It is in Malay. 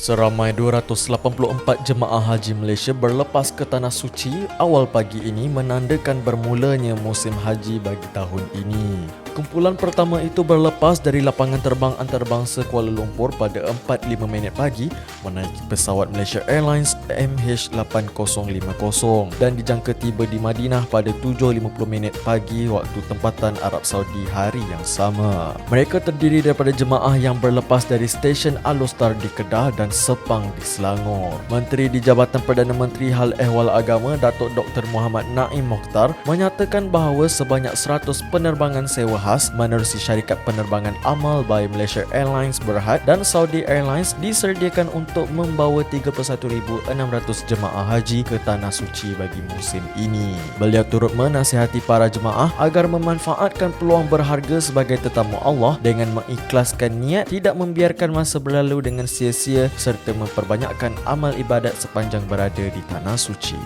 Seramai 284 jemaah haji Malaysia berlepas ke Tanah Suci awal pagi ini menandakan bermulanya musim haji bagi tahun ini. Kumpulan pertama itu berlepas dari lapangan terbang antarabangsa Kuala Lumpur pada 4.05 minit pagi menaiki pesawat Malaysia Airlines MH8050 dan dijangka tiba di Madinah pada 7.50 minit pagi waktu tempatan Arab Saudi hari yang sama. Mereka terdiri daripada jemaah yang berlepas dari stesen Alostar di Kedah dan Sepang di Selangor. Menteri di Jabatan Perdana Menteri Hal Ehwal Agama Datuk Dr. Muhammad Naim Mokhtar menyatakan bahawa sebanyak 100 penerbangan sewa khas menerusi syarikat penerbangan Amal by Malaysia Airlines Berhad dan Saudi Airlines disediakan untuk membawa 31,600 jemaah haji ke Tanah Suci bagi musim ini. Beliau turut menasihati para jemaah agar memanfaatkan peluang berharga sebagai tetamu Allah dengan mengikhlaskan niat tidak membiarkan masa berlalu dengan sia-sia serta memperbanyakkan amal ibadat sepanjang berada di Tanah Suci.